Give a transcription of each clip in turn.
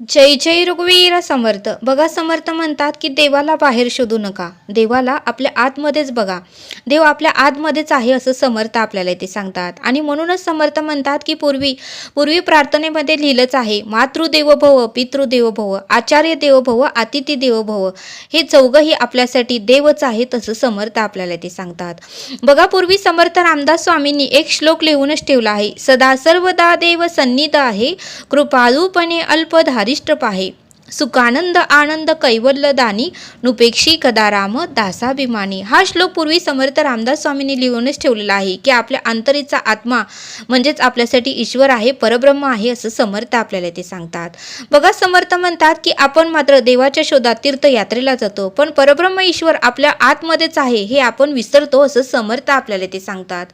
जय जय रघुवीर समर्थ. बघा समर्थ म्हणतात की देवाला बाहेर शोधू नका. देवाला आपल्या आतमध्येच बघा. देव आपल्या आतमध्येच आहे असं समर्थ आपल्याला इथे सांगतात. आणि म्हणूनच समर्थ म्हणतात की पूर्वी पूर्वी प्रार्थनेमध्ये लिहिलंच आहे मातृदेवभव भव भव आचार्य देवभव अतिथी देवभव हे चौघही आपल्यासाठी देवच आहे तसं समर्थ आपल्याला ते सांगतात. बघा पूर्वी समर्थ रामदास स्वामींनी एक श्लोक लिहूनच ठेवला आहे. सदा सर्वदा देव सन्निध आहे कृपाळूपणे अल्प स्वादिष्ट पाहे. सुखानंद आनंद कैवल्य दानी नुपेक्षी कदाराम दासाभिमानी. हा श्लोक पूर्वी समर्थ रामदास स्वामींनी लिहूनच ठेवलेला आहे की आपल्या अंतरीचा आत्मा म्हणजेच आपल्यासाठी ईश्वर आहे परब्रह्म आहे असं समर्थ आपल्याला ते सांगतात. बघा समर्थ म्हणतात की आपण मात्र देवाच्या शोधात तीर्थयात्रेला जातो पण परब्रह्म ईश्वर आपल्या आतमध्येच आहे हे आपण विसरतो असं समर्थ आपल्याला ते सांगतात.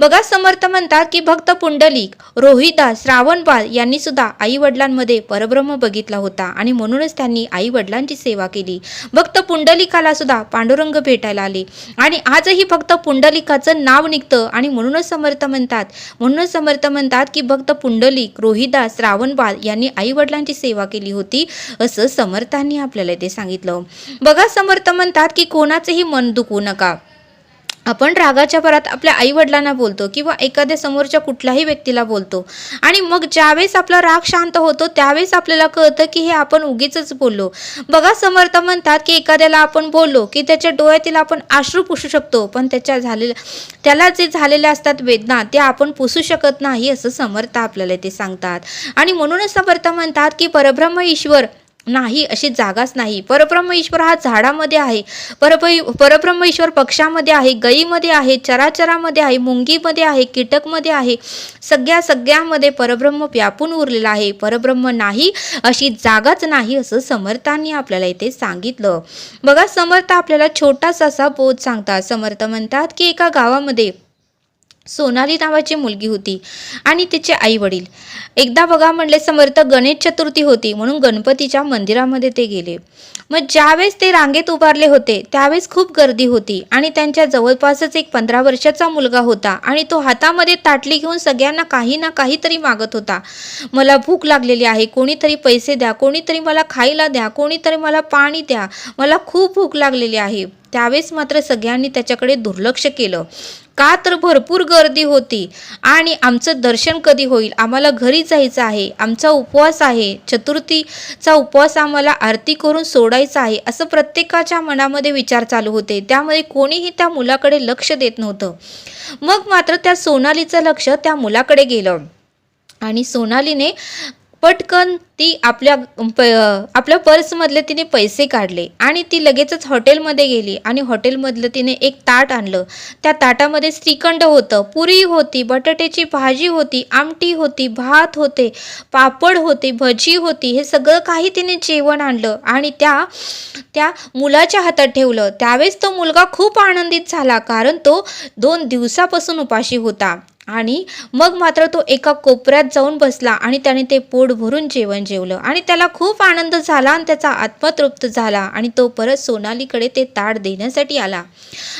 बघा समर्थ म्हणतात की भक्त पुंडलिक रोहिदास श्रावणबाळ यांनी सुद्धा आई वडिलांमध्ये परब्रह्म बघितला होता. आणि म्हणूनच त्यांनी आई वडिलांची सेवा केली. भक्त पुंडलिकाला सुद्धा पांडुरंग भेटायला आले. आणि आजही फक्त पुंडलिकाचं नाव निघतं आणि म्हणूनच समर्थ म्हणतात. म्हणूनच समर्थ म्हणतात की भक्त पुंडलिक रोहिदास रावणबाल यांनी आई वडिलांची सेवा केली होती असं समर्थांनी आपल्याला ते सांगितलं. बघा समर्थ म्हणतात की कोणाचेही मन दुखवू नका. आपण रागाच्या भरात आपल्या आईवडिलांना बोलतो किंवा एखाद्या समोरच्या कुठल्याही व्यक्तीला बोलतो. आणि मग ज्यावेळेस आपला राग शांत होतो त्यावेळेस आपल्याला कळतं की हे आपण उगीच बोललो. बघा समर्थ म्हणतात की एखाद्याला आपण बोललो की त्याच्या डोळ्यातील आपण आश्रू पुसू शकतो पण त्याच्या झालेल्या त्याला जे झालेले असतात वेदना त्या आपण पुसू शकत नाही असं समर्थ आपल्याला ते सांगतात. आणि म्हणूनच समर्थ म्हणतात की परब्रह्म ईश्वर नाही अशी जागाच नाही. परब्रह्म ईश्वर हा झाडामध्ये आहे. परब्रह्म ईश्वर पक्षामध्ये आहे गईमध्ये आहे चराचरामध्ये आहे मुंगीमध्ये आहे कीटकमध्ये आहे. सगळ्या सगळ्यामध्ये परब्रह्म व्यापून उरलेला आहे. परब्रह्म नाही अशी जागाच नाही असं समर्थांनी आपल्याला इथे सांगितलं. बघा समर्थ आपल्याला छोटासा असा बोध सांगतात. समर्थ म्हणतात की एका गावामध्ये सोनाली नावाची मुलगी होती आणि तिचे आई वडील एकदा बघा म्हणले समर्थ गणेश चतुर्थी होती म्हणून गणपतीच्या मंदिरामध्ये ते गेले. मग ज्यावेळेस ते रांगेत उभारले होते त्यावेळेस खूप गर्दी होती आणि त्यांच्या जवळपासच एक पंधरा वर्षाचा मुलगा होता आणि तो हातामध्ये ताटली घेऊन सगळ्यांना काही ना काहीतरी मागत होता. मला भूक लागलेली आहे कोणीतरी पैसे द्या कोणीतरी मला खायला द्या कोणीतरी मला पाणी द्या मला खूप भूक लागलेली आहे. त्यावेळेस मात्र सगळ्यांनी त्याच्याकडे दुर्लक्ष केलं. का तर भरपूर गर्दी होती आणि आमचं दर्शन कधी होईल? आम्हाला घरी जायचं आहे. आमचा उपवास आहे. चतुर्थीचा उपवास आम्हाला आरती करून सोडायचा आहे असं प्रत्येकाच्या मनामध्ये विचार चालू होते. त्यामुळे कोणीही त्या मुलाकडे लक्ष देत नव्हतं. मग मात्र त्या सोनालीचं लक्ष त्या मुलाकडे गेलं. आणि सोनालीने पटकन ती आपल्या प आपल्या पर्समधले तिने पैसे काढले आणि ती लगेचच हॉटेलमध्ये गेली आणि हॉटेलमधलं तिने एक ताट आणलं. त्या ताटामध्ये श्रीखंड होतं पुरी होती बटाट्याची भाजी होती आमटी होती भात होते पापड होते भजी होती हे सगळं काही तिने जेवण आणलं आणि त्या त्या मुलाच्या हातात ठेवलं. त्यावेळेस तो मुलगा खूप आनंदित झाला कारण तो दोन दिवसापासून उपाशी होता. आणि मग मात्र तो एका कोपऱ्यात जाऊन बसला आणि त्याने ते पोट भरून जेवण जेवलं. आणि त्याला खूप आनंद झाला आणि त्याचा आत्मा तृप्त झाला आणि तो परत सोनालीकडे ते ताट देण्यासाठी आला.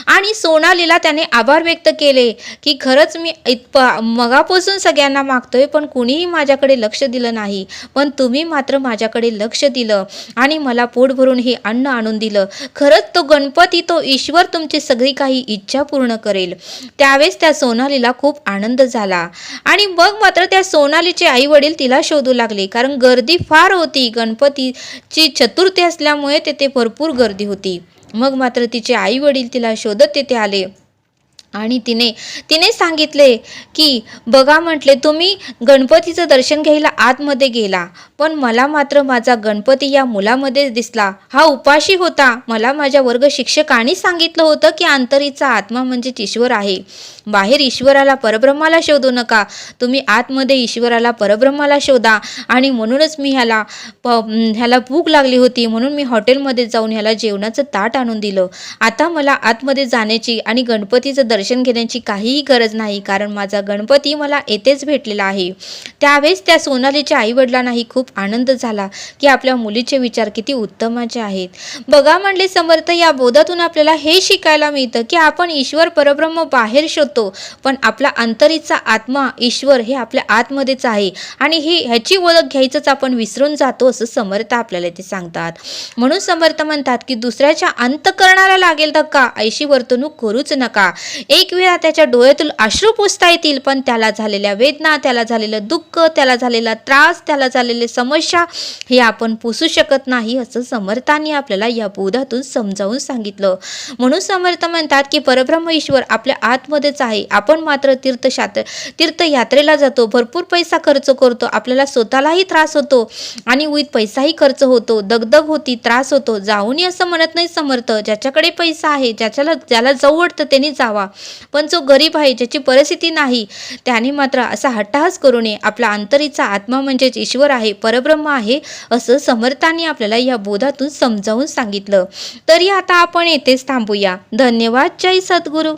आणि सोनालीला त्याने आभार व्यक्त केले की खरंच मी इतप मगापासून सगळ्यांना मागतोय पण कुणीही माझ्याकडे लक्ष दिलं नाही. पण तुम्ही मात्र माझ्याकडे लक्ष दिलं आणि मला पोट भरून हे अन्न आणून दिलं. खरंच तो गणपती तो ईश्वर तुमची सगळी काही इच्छा पूर्ण करेल. त्यावेळेस त्या सोनालीला खूप आनंद आनंद झाला. आणि मग मात्र त्या सोनालीचे आई वडील तिला शोधू लागले. कारण गर्दी फार होती. गणपतीची चतुर्थी असल्यामुळे तेथे भरपूर गर्दी होती. मग मात्र तिचे आई वडील तिला शोधत तेथे आले. आणि तिने तिने सांगितले की बघा म्हटले तुम्ही गणपतीचं दर्शन घ्यायला आतमध्ये गेला. पण मला मात्र माझा गणपती या मुलामध्येच दिसला. हा उपाशी होता. मला माझ्या वर्ग शिक्षकांनी सांगितलं होतं की अंतरीचा आत्मा म्हणजेच ईश्वर आहे. बाहेर ईश्वराला परब्रह्माला शोधू नका. तुम्ही आतमध्ये ईश्वराला परब्रह्माला शोधा. आणि म्हणूनच मी ह्याला प ह्याला भूक लागली होती. म्हणून मी हॉटेलमध्ये जाऊन ह्याला जेवणाचं ताट आणून दिलं. आता मला आतमध्ये जाण्याची आणि गणपतीचं दर्शन घेण्याची काहीही गरज नाही. कारण माझा गणपती मला येथेच भेटलेला आहे. त्यावेळेस त्या सोनालीच्या आईवडिलांनाही खूप आनंद झाला की आपल्या मुलीचे विचार किती उत्तमाचे आहेत. बघा म्हणले समर्थ या बोधातून आपल्याला हे शिकायला मिळतं की आपण ईश्वर परब्रह्म बाहेर शोधतो पण आपला अंतरीचा आत्मा ईश्वर हे आपल्या आतमध्येच आहे आणि ही ह्याची ओळख घ्यायचंच आपण विसरून जातो असं समर्थ आपल्याला ते सांगतात. म्हणून समर्थ म्हणतात की दुसऱ्याच्या अंतकरणाला लागेल धक्का ऐशी वर्तणूक करूच नका. एक वेळा त्याच्या डोळ्यातून अश्रू पुसता येतील पण त्याला झालेल्या वेदना त्याला झालेलं दुःख त्याला झालेला त्रास त्याला झालेले समस्या हे आपण पुसू शकत नाही असं समर्थांनी आपल्याला या बोधातून समजावून सांगितलं. म्हणून समर्थ म्हणतात की परब्रह्म ईश्वर आपल्या आतमध्येच आहे. आपण मात्र तीर्थशात्र तीर्थयात्रेला जातो. भरपूर पैसा खर्च करतो. आपल्याला स्वतःलाही त्रास होतो आणि उईत पैसाही खर्च होतो. दगदग होती त्रास होतो. जाऊनही असं म्हणत नाही समर्थ ज्याच्याकडे पैसा आहे ज्याच्याला ज्याला जाऊ वाटतं त्यांनी जावा. पण जो गरीब आहे ज्याची परिस्थिती नाही त्याने मात्र असा हट्टहास करू नये. आपला अंतरीचा आत्मा म्हणजेच ईश्वर आहे. परब्रह्म आहे असं समर्थांनी आपल्याला या बोधातून समजावून सांगितलं. तरी आता आपण येथेच थांबूया. धन्यवाद. जय सद्गुरू.